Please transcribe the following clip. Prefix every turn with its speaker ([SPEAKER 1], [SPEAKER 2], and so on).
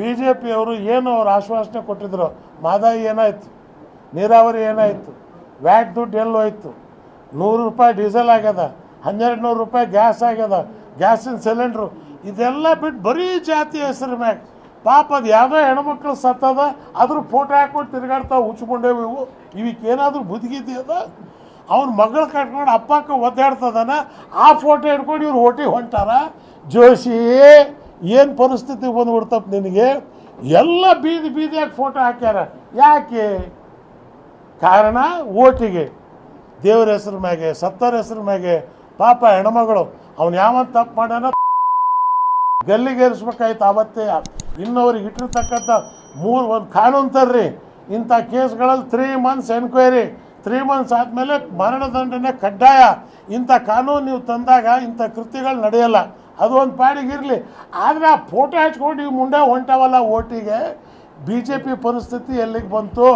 [SPEAKER 1] B J ಪಿಯವರು ಏನು ಅವ್ರು ಆಶ್ವಾಸನೆ ಕೊಟ್ಟಿದ್ರು? ಮಾದಾಯಿ ಏನಾಯಿತು? ನೀರಾವರಿ ಏನಾಯಿತು? ವ್ಯಾಟ್ ದುಡ್ಡು ಎಲ್ಲೋಯ್ತು ನೂರು ರೂಪಾಯಿ ಡೀಸೆಲ್ ಆಗ್ಯದ, ಹನ್ನೆರಡು ನೂರು ರೂಪಾಯಿ ಗ್ಯಾಸ್ ಆಗ್ಯದ, ಗ್ಯಾಸಿನ ಸಿಲಿಂಡ್ರು, ಇದೆಲ್ಲ ಬಿಟ್ಟು ಬರೀ ಜಾತಿ ಹೆಸರು ಮ್ಯಾಗ. ಪಾಪ ಅದು ಯಾವುದೋ ಹೆಣ್ಮಕ್ಳು ಸತ್ತದ, ಅದ್ರ ಫೋಟೋ ಹಾಕ್ಕೊಂಡು ತಿರುಗಾಡ್ತಾವೆ ಉಚ್ಕೊಂಡೇವು ಇವು. ಇವಕ್ಕೆ ಏನಾದರೂ ಬುದ್ಧಿಗಿದ್ಯದ ಅವ್ನ ಮಗಳು ಕಟ್ಕೊಂಡು ಅಪ್ಪಕ್ಕ ಒದ್ದಾಡ್ತದನ, ಆ ಫೋಟೋ ಹಿಡ್ಕೊಂಡು ಇವ್ರು ಹೋಟಿ ಹೊಂಟಾರ? ಜೋಶಿ ಏನು ಪರಿಸ್ಥಿತಿ ಬಂದ್ಬಿಡ್ತಪ್ಪ ನಿನಗೆ? ಎಲ್ಲ ಬೀದಿ ಬೀದಿಯಾಗಿ ಫೋಟೋ ಹಾಕ್ಯಾರ. ಯಾಕೆ? ಕಾರಣ ಓಟಿಗೆ. ದೇವ್ರ ಹೆಸ್ರ ಮ್ಯಾಗೆ ಸತ್ತರ ಹೆಸ್ರ ಮ್ಯಾಗೆ, ಪಾಪ ಹೆಣ್ಮಗಳು. ಅವನು ಯಾವ ತಪ್ಪು ಮಾಡ್ಯಾನ? ಗಲ್ಲಿಗೇರಿಸ್ಬೇಕಾಯ್ತು ಅವತ್ತೇ. ಇನ್ನವ್ರಿಗೆ ಇಟ್ಟಿರ್ತಕ್ಕಂಥ ಮೂರು ಒಂದು ಕಾನೂನು ತರ್ರಿ. ಇಂಥ ಕೇಸ್ಗಳಲ್ಲಿ three months enquiry three months ಆದಮೇಲೆ ಮರಣದಂಡನೆ ಕಡ್ಡಾಯ. ಇಂಥ ಕಾನೂನು ನೀವು ತಂದಾಗ ಇಂಥ ಕೃತಿಗಳು ನಡೆಯಲ್ಲ. ಅದು ಒಂದು ಪಾಡಿಗಿರಲಿ ಆದರೆ ಆ ಫೋಟೋ ಹಚ್ಕೊಂಡು ಈ ಮುಂಡೆ ಹೊಂಟವಲ್ಲ ಓಟಿಗೆ. ಬಿ ಜೆ ಪಿ ಪರಿಸ್ಥಿತಿ ಎಲ್ಲಿಗೆ ಬಂತು?